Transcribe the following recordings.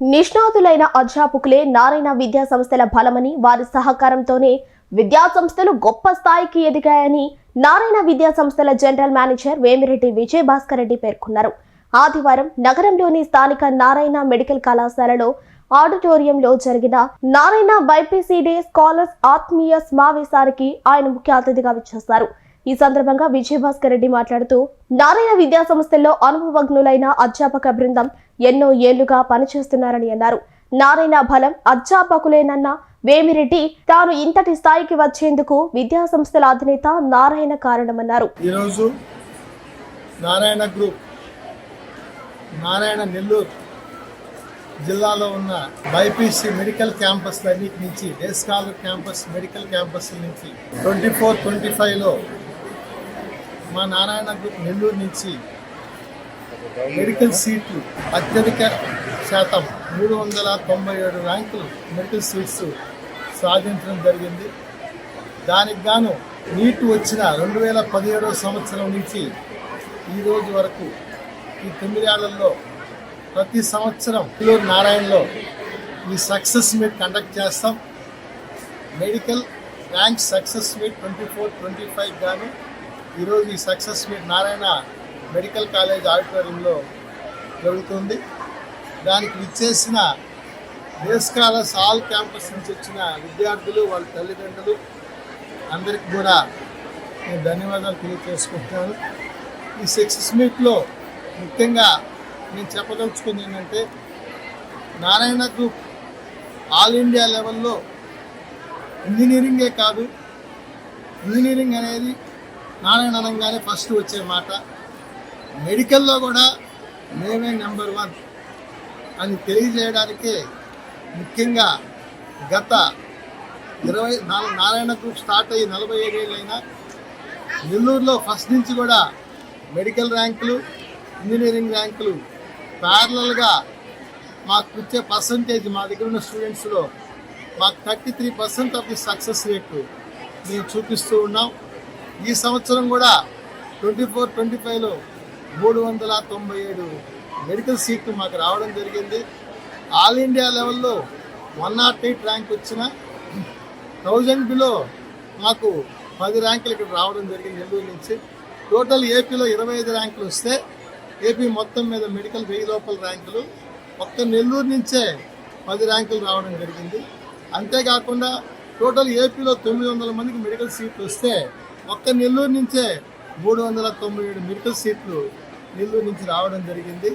నిష్ణాతులైన అధ్యాపకులే నారాయణ విద్యా సంస్థల బలమని వారి సహకారంతోనే విద్యా సంస్థలు గొప్ప స్థాయికి ఎదిగాయని నారాయణ విద్యా సంస్థల జనరల్ మేనేజర్ వేమిరెడ్డి విజయ్ భాస్కర్ రెడ్డి పేర్కొన్నారు. ఆదివారం నగరంలోని స్థానిక నారాయణ మెడికల్ కళాశాలలో ఆడిటోరియంలో జరిగిన నారాయణ బైపీసీడీ స్కాలర్స్ ఆత్మీయ సమావేశానికి ఆయన ముఖ్య అతిథిగా విచ్చేశారు. ఈ సందర్భంగా విజయభాస్కర్ రెడ్డి మాట్లాడుతూ నారాయణ విద్యా సంస్థల్లో అనుభవజ్ఞులైన అధ్యాపక బృందం ఎన్నో ఏళ్ళుగా పనిచేస్తున్నారని అన్నారు. నారాయణ బలం అధ్యాపకులేనన్న వేమిరెడ్డి తాను ఇంతటి స్థాయికి వచ్చేందుకు విద్యా సంస్థల అధినేత నారాయణ కారణమన్నారు. ఈరోజు నారాయణ గ్రూప్ నారాయణ నెల్లూరు జిల్లాలో ఉన్న బైపీసీ మెడికల్ క్యాంపస్ అన్నిటి నుంచి day scholar campus medical campus నుంచి ట్వంటీ ఫోర్ ట్వంటీ ఫైవ్లో మా నారాయణ గ్రూప్ నెల్లూరు నుంచి మెడికల్ సీట్లు అత్యధిక శాతం మూడు వందల తొంభై ఏడు ర్యాంకులు మెడికల్ సీట్స్ సాధించడం జరిగింది. దానికి గాను నీట్ వచ్చిన రెండు వేల పదిహేడవ సంవత్సరం నుంచి ఈరోజు వరకు ఈ తొమ్మిదేళ్ళలో ప్రతి సంవత్సరం పిల్లూరు నారాయణలో ఈ సక్సెస్ మీట్ కండక్ట్ చేస్తాం. Medical rank success meet twenty four twenty five గాను ఈరోజు ఈ success meet Narayana medical college ఆడిటోరియంలో జరుగుతుంది. దానికి విచ్చేసిన దేశకాల సాల్ ఆల్ క్యాంపస్ నుంచి వచ్చిన విద్యార్థులు వాళ్ళ తల్లిదండ్రులు అందరికి కూడా నేను ధన్యవాదాలు తెలియజేసుకుంటున్నాను. ఈ సక్సెస్ మీట్లో ముఖ్యంగా నేను చెప్పదలుచుకుంది ఏంటంటే నారాయణ గ్రూప్ ఆల్ ఇండియా లెవెల్లో ఇంజనీరింగే కాదు. ఇంజనీరింగ్ అనేది నారాయణ అనగానే ఫస్ట్ వచ్చే మాట. మెడికల్లో కూడా మేమే నెంబర్ వన్ అని తెలియజేయడానికే ముఖ్యంగా గత ఇరవై నాలుగు నారాయణ గ్రూప్ స్టార్ట్ అయ్యి నలభై ఏడేళ్ళైనా నెల్లూరులో ఫస్ట్ నుంచి కూడా మెడికల్ ర్యాంకులు ఇంజనీరింగ్ ర్యాంకులు ప్యారలల్గా మాకు వచ్చే పర్సంటేజ్ మా దగ్గర ఉన్న స్టూడెంట్స్లో మాకు thirty three percent of the success rate మేము చూపిస్తూ ఉన్నాం. ఈ సంవత్సరం కూడా ట్వంటీ ఫోర్ ట్వంటీ ఫైవ్లో మూడు వందల తొంభై ఏడు మెడికల్ సీట్లు మాకు రావడం జరిగింది. ఆల్ ఇండియా లెవెల్లో వన్ నాట్ ఎయిట్ ర్యాంక్ వచ్చిన థౌజండ్ బిలో మాకు పది ర్యాంకులు ఇక్కడ రావడం జరిగింది నెల్లూరు నుంచి. టోటల్ ఏపీలో ఇరవై ఐదు ర్యాంకులు వస్తే ఏపీ మొత్తం మీద మెడికల్ వెయ్యి లోపల ర్యాంకులు. ఒక్క నెల్లూరు నుంచే పది ర్యాంకులు రావడం జరిగింది. అంతేకాకుండా టోటల్ ఏపీలో తొమ్మిది వందల మందికి మెడికల్ సీట్లు వస్తే ఒక్క నెల్లూరు నుంచే మూడు వందల తొంభై ఏడు మెడికల్ సీట్లు నెల్లూరు నుంచి రావడం జరిగింది.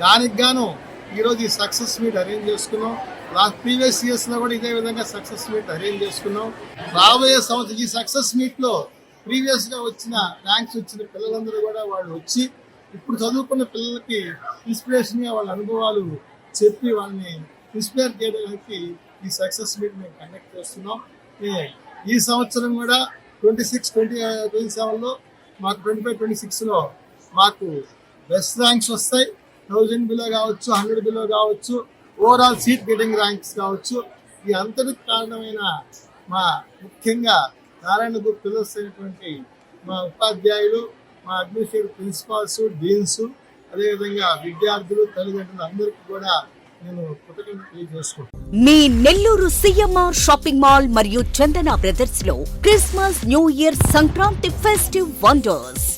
దానికి గాను ఈరోజు ఈ సక్సెస్ మీట్ అరేంజ్ చేసుకున్నాం. లాస్ట్ ప్రీవియస్ ఇయర్స్లో కూడా ఇదే విధంగా సక్సెస్ మీట్ అరేంజ్ చేసుకున్నాం. రాబోయే సంవత్సరం ఈ సక్సెస్ మీట్లో ప్రీవియస్గా వచ్చిన ర్యాంక్స్ వచ్చిన పిల్లలందరూ కూడా వాళ్ళు వచ్చి ఇప్పుడు చదువుకున్న పిల్లలకి ఇన్స్పిరేషన్గా వాళ్ళ అనుభవాలు చెప్పి వాళ్ళని ఇన్స్పైర్ చేయడానికి ఈ సక్సెస్ మీట్ మేము కండక్ట్ చేస్తున్నాం. ఈ- ఈ సంవత్సరం కూడా ట్వంటీ సిక్స్ ట్వంటీ ట్వంటీ సెవెన్లో మాకు ట్వంటీ ఫైవ్ ట్వంటీ సిక్స్లో మాకు బెస్ట్ ర్యాంక్స్ వస్తాయి. థౌజండ్ బిలో కావచ్చు హండ్రెడ్ బిలో కావచ్చు ఓవరాల్ సీట్ గెటింగ్ ర్యాంక్స్ కావచ్చు. ఈ అంతటికి కారణమైన మా ముఖ్యంగా నారాయణ గ్రూప్ పిల్లర్స్ అయినటువంటి మా ఉపాధ్యాయులు మా అడ్మినిస్ట్రేటివ్ ప్రిన్సిపాల్స్ డీన్స్ అదేవిధంగా విద్యార్థులు తల్లిదండ్రులు అందరికీ కూడా నేను కృతజ్ఞత తెలియజేసుకుంటాను మీ నెల్లూరు సిఎంఆర్ షాపింగ్ మాల్ మరియు Chandana బ్రదర్స్లో Christmas new year Sankranti festive wonders.